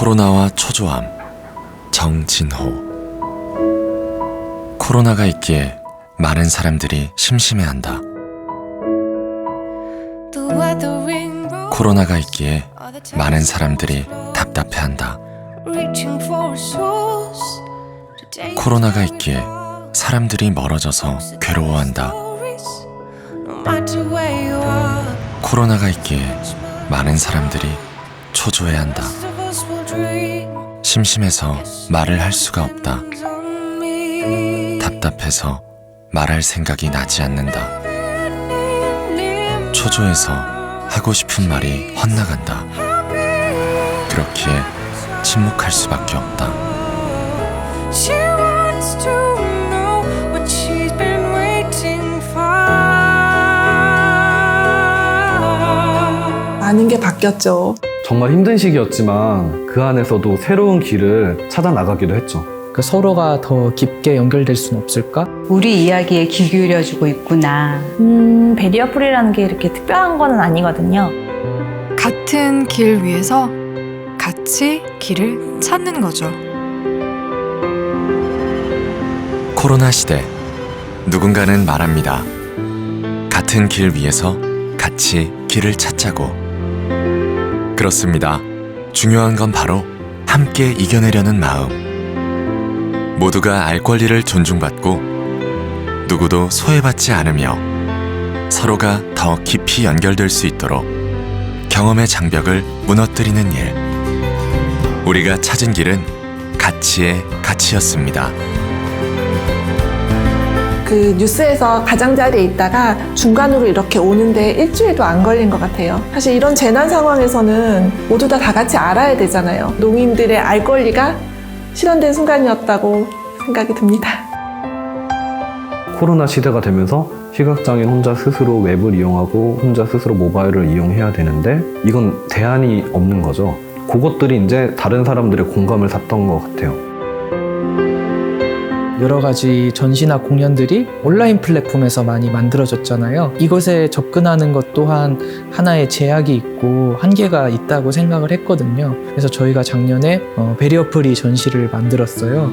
코로나와 초조함 정진호 코로나가 있기에 많은 사람들이 심심해한다. 코로나가 있기에 많은 사람들이 답답해한다. 코로나가 있기에 사람들이 멀어져서 괴로워한다. 코로나가 있기에 많은 사람들이 초조해한다. 심심해서 말을 할 수가 없다. 답답해서 말할 생각이 나지 않는다. 초조해서 하고 싶은 말이 헛나간다. 그렇기에 침묵할 수밖에 없다. She wants to know what she's been waiting for. 많은 게 바뀌었죠. 정말 힘든 시기였지만 그 안에서도 새로운 길을 찾아 나가기도 했죠. 그 서로가 더 깊게 연결될 수는 없을까? 우리 이야기에 귀 기울여주고 있구나. 음, 베리어풀이라는 게 이렇게 특별한 거는 아니거든요. 같은 길 위에서 같이 길을 찾는 거죠. 코로나 시대 누군가는 말합니다. 같은 길 위에서 같이 길을 찾자고. 그렇습니다. 중요한 건 바로 함께 이겨내려는 마음. 모두가 알 권리를 존중받고 누구도 소외받지 않으며 서로가 더 깊이 연결될 수 있도록 경험의 장벽을 무너뜨리는 일. 우리가 찾은 길은 가치의 가치였습니다. 그 뉴스에서 가장자리에 있다가 중간으로 이렇게 오는데 일주일도 안 걸린 것 같아요. 사실 이런 재난 상황에서는 모두 다 다 같이 알아야 되잖아요. 농인들의 알 권리가 실현된 순간이었다고 생각이 듭니다. 코로나 시대가 되면서 시각장애인 혼자 스스로 웹을 이용하고 혼자 스스로 모바일을 이용해야 되는데 이건 대안이 없는 거죠. 그것들이 이제 다른 사람들의 공감을 샀던 것 같아요. 여러 가지 전시나 공연들이 온라인 플랫폼에서 많이 만들어졌잖아요. 이것에 접근하는 것 또한 하나의 제약이 있고 한계가 있다고 생각을 했거든요. 그래서 저희가 작년에 어, 베리어프리 전시를 만들었어요.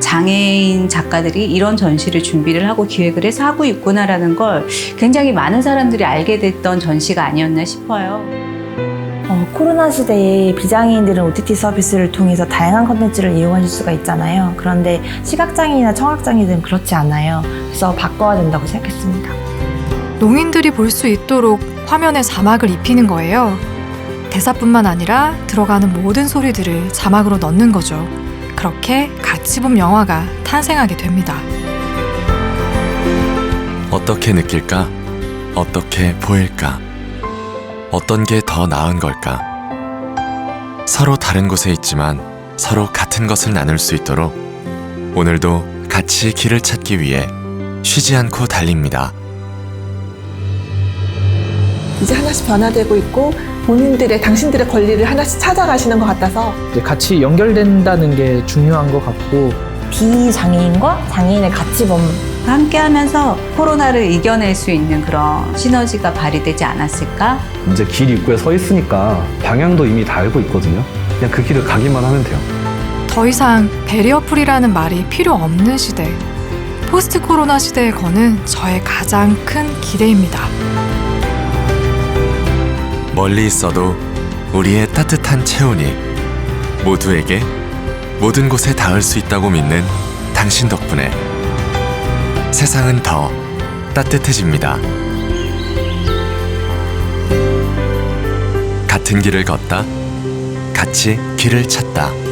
장애인 작가들이 이런 전시를 준비를 하고 기획을 해서 하고 있구나라는 걸 굉장히 많은 사람들이 알게 됐던 전시가 아니었나 싶어요. 어, 코로나 시대에 비장애인들은 OTT 서비스를 통해서 다양한 컨텐츠를 이용하실 수가 있잖아요. 그런데 시각장애인이나 청각장애인들은 그렇지 않아요. 그래서 바꿔야 된다고 생각했습니다. 농인들이 볼 수 있도록 화면에 자막을 입히는 거예요. 대사뿐만 아니라 들어가는 모든 소리들을 자막으로 넣는 거죠. 그렇게 같이 본 영화가 탄생하게 됩니다. 어떻게 느낄까? 어떻게 보일까? 어떤 게 더 나은 걸까? 서로 다른 곳에 있지만 서로 같은 것을 나눌 수 있도록 오늘도 같이 길을 찾기 위해 쉬지 않고 달립니다. 이제 하나씩 변화되고 있고 본인들의 당신들의 권리를 하나씩 찾아가시는 것 같아서 이제 같이 연결된다는 게 중요한 것 같고 비장애인과 장애인의 가치범 함께 하면서 코로나를 이겨낼 수 있는 그런 시너지가 발휘되지 않았을까? 이제 길 입구에 서 있으니까 방향도 이미 다 알고 있거든요. 그냥 그 길을 가기만 하면 돼요. 더 이상 베리어풀이라는 말이 필요 없는 시대. 포스트 코로나 시대에 거는 저의 가장 큰 기대입니다. 멀리 있어도 우리의 따뜻한 체온이 모두에게 모든 곳에 닿을 수 있다고 믿는 당신 덕분에 세상은 더 따뜻해집니다. 같은 길을 걷다, 같이 길을 찾다.